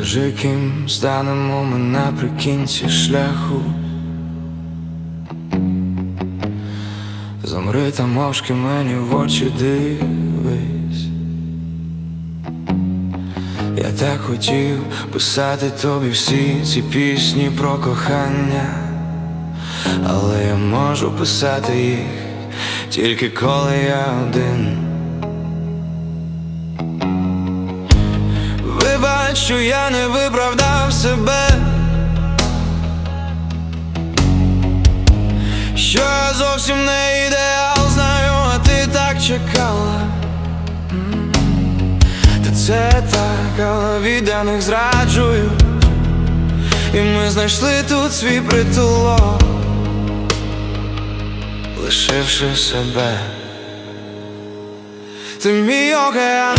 Скажи, ким станемо ми наприкінці шляху. Замри та мовчки мені в очі дивись. Я так хотів писати тобі всі ці пісні про кохання, але я можу писати їх тільки коли я один. Що я не виправдав себе, що я зовсім не ідеал, знаю, а ти так чекала. Та це так, але відданих зраджують І ми знайшли тут свій притулок, лишивши себе. Ти мій океан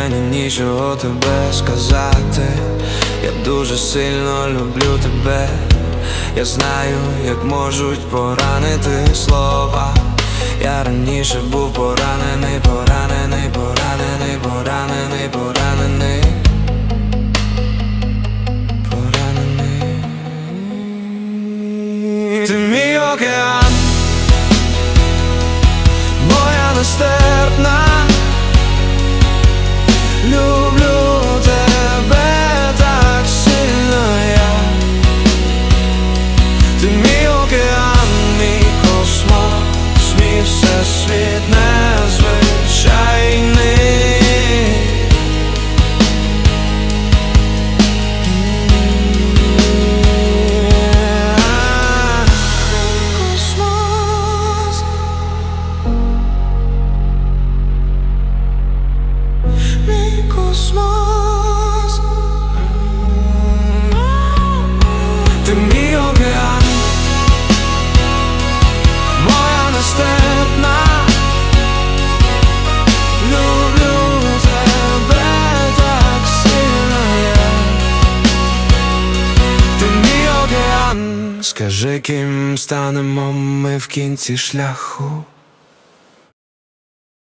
мені нічого тебе сказати. Я дуже сильно люблю тебе. Я знаю, як можуть поранити слова. Я раніше був поранений, поранений, поранений, поранений, поранений. Поранений. Ти мій океан, моя нестерпна. Космос, мій незвичайний. Космос Мій космос Скажи, ким станемо ми в кінці шляху